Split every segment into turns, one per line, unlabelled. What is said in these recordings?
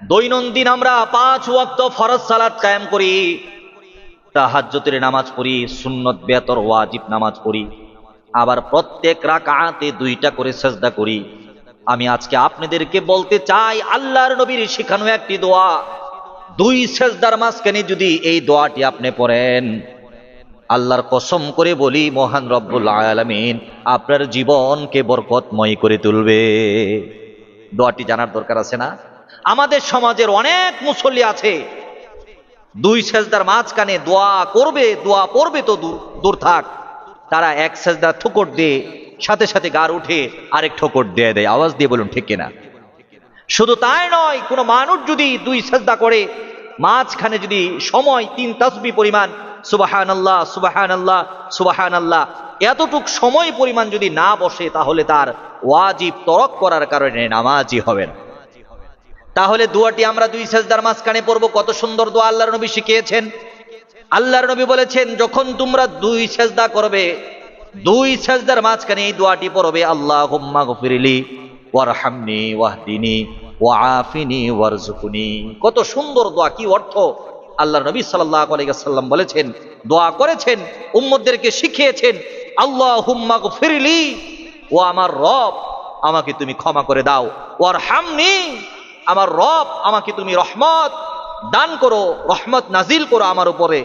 দৈনন্দিন আমরা পাঁচ ওয়াক্ত ফরজ সালাত কায়েম করি, তাহাজ্জুদের নামাজ পড়ি, সুন্নত বেতর ওয়াজিব নামাজ পড়ি, আবার প্রত্যেক রাকাতে দুইটা করে সেজদা করি। আমি আজকে আপনাদেরকে বলতে চাই, আল্লাহর নবীর শেখানো একটি দোয়া। দুই সেজদার মাঝখানে যদি এই দোয়াটি আপনি পড়েন, আল্লাহর কসম করে বলি, মহান রব্বুল আলামিন, আপনার জীবনকে বরকতময় করে তুলবে। দোয়াটি জানার দরকার আছে না? আমাদের সমাজের অনেক মুসল্লি আছে। দুই সেজদার মাঝখানে দোয়া করবে, দোয়া পড়বে তো দূর থাক। তারা এক সেজদার ঠুকর দিয়ে সাথে সাথে গার উঠে আরেক ঠোকর দিয়ে দেয়। আওয়াজ দিয়ে বলুন, ঠিক কিনা? শুধু তাই নয়, কোনো মানুষ যদি দুই সেজদা করে, মাঝখানে যদি সময়, তিন তাসবি পরিমাণ সুবাহান আল্লাহ সুবাহান আল্লাহ সুবাহান আল্লাহ এতটুক সময় পরিমাণ যদি না বসে, তাহলে তার ওয়াজিব তরক করার কারণে নামাজি হবে না। তাহলে দোয়াটি আমরা দুই সেজদার মাঝখানে পড়ব। কত সুন্দর দোয়া আল্লাহর নবী শিখিয়েছেন। আল্লাহর নবী বলেছেন, যখন তোমরা দুই সেজদা করবে, দুই সেজদার মাঝখানে এই দোয়াটি পড়বে আল্লাহ হুম্মা গফিরিলি ওয়ারহামনি ওয়াহদিনি ওয়াফিনি ওয়ারজুকুনি কত সুন্দর দোয়া, কি অর্থ? আল্লাহর নবী সাল্লাল্লাহু আলাইহি ওয়াসাল্লাম বলেছেন, দোয়া করেছেন, উম্মতদেরকে শিখিয়েছেন আল্লাহ হুম্মা গফিরিলি ও আমার রব আমাকে তুমি ক্ষমা করে দাও, ওয়ারহামনি আমার রব আমাকে তুমি রহমত দান করো, রহমত নাজিল করো আমার উপরে।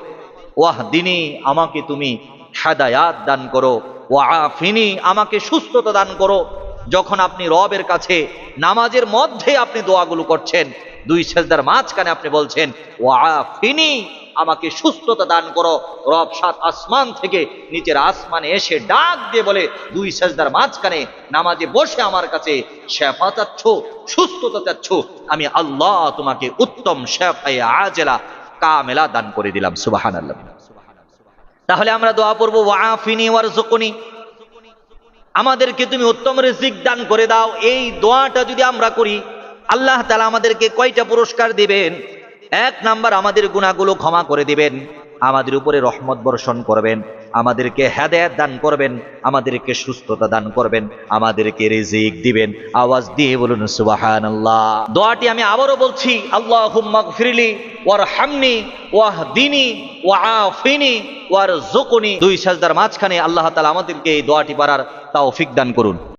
ওয়াহ দিনী, আমাকে তুমি হেদায়াত দান করো। ওয়াফিনী আমাকে সুস্থতা দান করো। যখন আপনি রবের কাছে নামাজের মধ্যে আপনি দোয়াগুলো করছেন, দুই সেজদার মাঝখানে আপনি বলছেন ওয়াফিনি আমাকে সুস্থতা দান করো। রব সাত আসমান থেকে নিচের আসমানে এসে ডাক দিয়ে বলে, দুই সেজদার মাঝখানে নামাজে বসে আমার কাছে শেফা চাচ্ছ, সুস্থতা চাচ্ছ। আমি আল্লাহ তোমাকে উত্তম শেফাই আজেলা, কামেলা দান করে দিলাম। সুবাহান আল্লাহ তাহলে আমরা দোয়া পড়ব, ওয়াফিনি ওয়ার জকুনি আমাদেরকে তুমি উত্তম রিজিক দান করে দাও। এই দোয়াটা যদি আমরা করি, আল্লাহ তালা আমাদেরকে কয়টা পুরস্কার দিবেন? এক নাম্বার আমাদের গুণাগুলো ক্ষমা করে দিবেন। আমাদের উপরে রহমত বর্ষণ করবেন। আমাদেরকে হেদায়াত দান করবেন। আমাদেরকে সুস্থতা দান করবেন। আমাদেরকে রিজিক দিবেন। আওয়াজ দিয়ে বলুন সুবাহান আল্লাহ দোয়াটি আমি আবারও বলছি আল্লাহ ফিরিলি ওয়ার হামনি ওয়াহ দিনী ওয়াফিনি ওয়ার জুকুনি দুই সাজদার মাঝখানে আল্লাহ তালা আমাদেরকে এই দোয়াটি পারার তাও দান করুন।